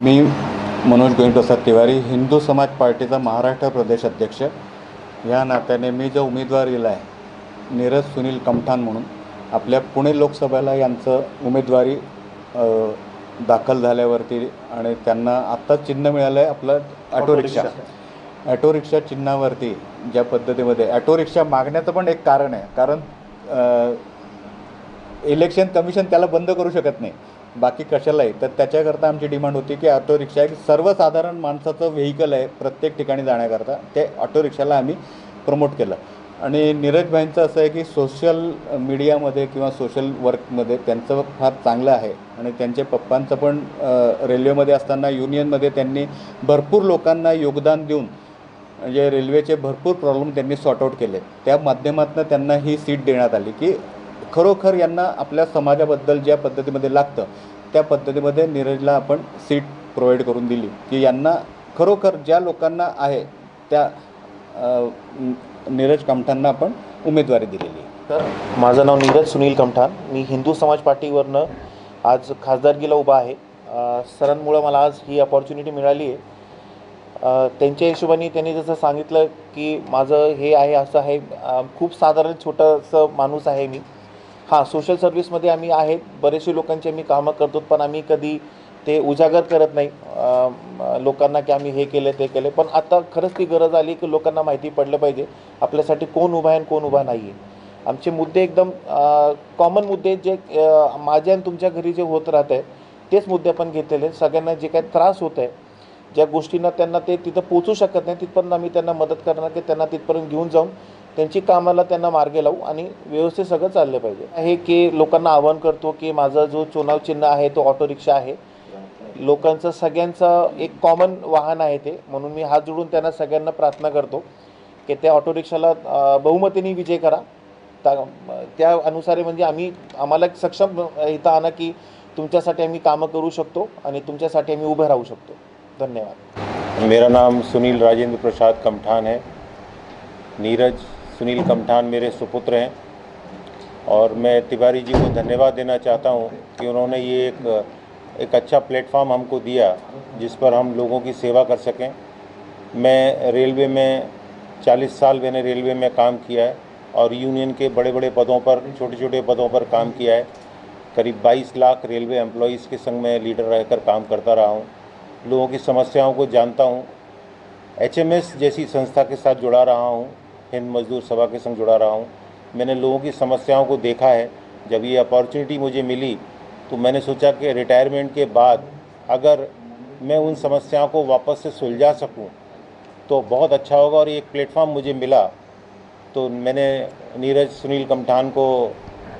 मी मनोज गोविंदप्रसाद तिवारी हिंदू समाज पार्टीचा महाराष्ट्र प्रदेश अध्यक्ष. या नात्याने मी जो उमेदवार दिला आहे नीरज सुनील कमठाण म्हणून आपल्या पुणे लोकसभेला यांचं उमेदवारी दाखल झाल्यावरती आणि त्यांना आत्ता चिन्ह मिळालं आहे आपलं ॲटो रिक्षा. ॲटो रिक्षा चिन्हावरती ज्या पद्धतीमध्ये ॲटो रिक्षा मागण्याचं पण एक कारण आहे. कारण इलेक्शन कमिशन त्याला बंद करू शकत नाही. बाकी कशालाही तर त्याच्याकरता आमची डिमांड होती की ऑटो रिक्षा एक सर्वसाधारण माणसाचं व्हेकल आहे प्रत्येक ठिकाणी जाण्याकरता. ते ऑटो रिक्षाला आम्ही प्रमोट केलं. आणि नीरज भाईंचं असं आहे की सोशल मीडियामध्ये किंवा सोशल वर्कमध्ये त्यांचं फार चांगलं आहे. आणि त्यांच्या पप्पांचं पण रेल्वेमध्ये असताना युनियनमध्ये त्यांनी भरपूर लोकांना योगदान देऊन म्हणजे रेल्वेचे भरपूर प्रॉब्लेम त्यांनी सॉर्ट आउट केले. त्या माध्यमातून त्यांना ही सीट देण्यात आली की खरोखर यांना आपल्या समाजाबद्दल ज्या पद्धतीमध्ये लागतं त्या पद्धतीमध्ये नीरजला आपण सीट प्रोव्हाइड करून दिली की यांना खरोखर ज्या लोकांना आहे त्या नीरज कामठांना आपण उमेदवारी दिलेली. तर माझं नाव नीरज सुनील कमठान. मी हिंदू समाज पार्टीवरनं आज खासदारकीला उभा आहे. सरांमुळं मला आज ही अपॉर्च्युनिटी मिळाली आहे. त्यांच्या हिशोबाने त्यांनी जसं सांगितलं की माझं हे आहे असं आहे. खूप साधारण छोटंसं माणूस आहे मी. हां सोशल सर्व्हिसमध्ये आम्ही आहेत. बरेचसे लोकांची आम्ही कामं करतो पण आम्ही कधी ते उजागर करत नाही. लोकांना की आम्ही हे केलं ते केलं. पण आता खरंच ती गरज आली की लोकांना माहिती पडलं पाहिजे आपल्यासाठी कोण उभा आहे आणि कोण उभा नाही आहे आमचे मुद्दे एकदम कॉमन मुद्दे जे माझ्या आणि तुमच्या घरी जे होत राहत आहे तेच मुद्दे आपण घेतलेले आहेत. सगळ्यांना जे काही त्रास होत आहे ज्या गोष्टींना त्यांना ते तिथं पोचू शकत नाही तिथपर्यंत आम्ही त्यांना मदत करणार की त्यांना तिथपर्यंत घेऊन जाऊन त्यांची कामाला त्यांना मार्गे लावू आणि व्यवस्थित सगळं चाललं पाहिजे. हे की लोकांना आवाहन करतो की माझा जो चुनाव चिन्ह आहे तो ऑटो रिक्षा आहे. लोकांचं सगळ्यांचं एक कॉमन वाहन आहे ते. म्हणून मी हात जोडून त्यांना सगळ्यांना प्रार्थना करतो की त्या ऑटो रिक्षाला बहुमतीने विजय करा. त्या अनुसारे म्हणजे आम्ही आम्हाला एक सक्षम इथं आणा की तुमच्यासाठी आम्ही कामं करू शकतो आणि तुमच्यासाठी आम्ही उभे राहू शकतो. धन्यवाद. मेरा नाम सुनील राजेंद्र प्रसाद कमठान है. नीरज सुनील कमठान मेरे सुपुत्र हैं। और मैं तिवारी जी को धन्यवाद देना चाहता हूँ कि उन्होंने ये एक एक अच्छा प्लेटफॉर्म हमको दिया जिस पर हम लोगों की सेवा कर सकें। मैं रेलवे में 40 साल मैंने रेलवे में काम किया है और यूनियन के बड़े बड़े पदों पर छोटे छोटे पदों पर काम किया है। करीब 22 लाख रेलवे एम्प्लॉयज़ के संग में लीडर रहकर काम करता रहा हूँ। लोगों की समस्याओं को जानता हूँ। एच जैसी संस्था के साथ जुड़ा रहा हूँ। हिंद मजदूर सभा के संग जुड़ा रहा हूँ। मैंने लोगों की समस्याओं को देखा है। जब ये अपॉर्चुनिटी मुझे मिली तो मैंने सोचा कि रिटायरमेंट के बाद अगर मैं उन समस्याओं को वापस से सुलझा सकूँ तो बहुत अच्छा होगा और एक प्लेटफॉर्म मुझे मिला। तो मैंने नीरज सुनील कमठान को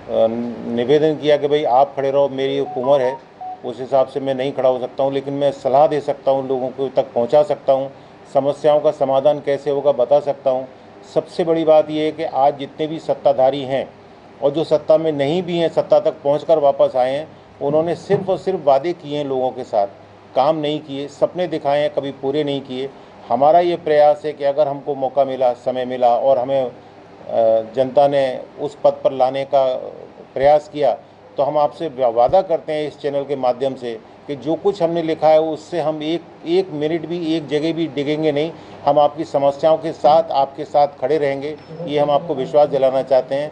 निवेदन किया कि भाई आप खड़े रहो, मेरी उम्र है, उस हिसाब से मैं नहीं खड़ा हो सकता हूँ, लेकिन मैं सलाह दे सकता हूँ, लोगों को तक पहुँचा सकता हूँ, समस्याओं का समाधान कैसे होगा बता सकता हूँ। सबसे बड़ी बात यह है कि आज जितने भी सत्ताधारी हैं और जो सत्ता में नहीं भी हैं, सत्ता तक पहुंचकर वापस आए हैं, उन्होंने सिर्फ़ और सिर्फ़ वादे किए हैं लोगों के साथ। काम नहीं किए, सपने दिखाए हैं, कभी पूरे नहीं किए। हमारा ये प्रयास है कि अगर हमको मौका मिला, समय मिला और हमें जनता ने उस पद पर लाने का प्रयास किया तो हम आपसे वादा करते हैं इस चैनल के माध्यम से कि जो कुछ हमने लिखा है, उससे हम एक एक मिनट भी, एक जगह भी डिगेंगे नहीं। हम आपकी समस्याओं के साथ, आपके साथ खड़े रहेंगे। ये हम आपको विश्वास दिलाना चाहते हैं।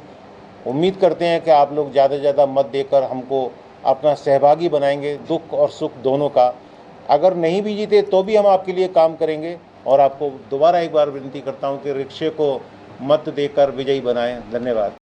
उम्मीद करते हैं कि आप लोग ज़्यादा से ज़्यादा मत देकर हमको अपना सहभागी बनाएँगे, दुख और सुख दोनों का। अगर नहीं भी जीते तो भी हम आपके लिए काम करेंगे। और आपको दोबारा एक बार विनती करता हूँ कि रिक्शे को मत देकर विजयी बनाएँ। धन्यवाद।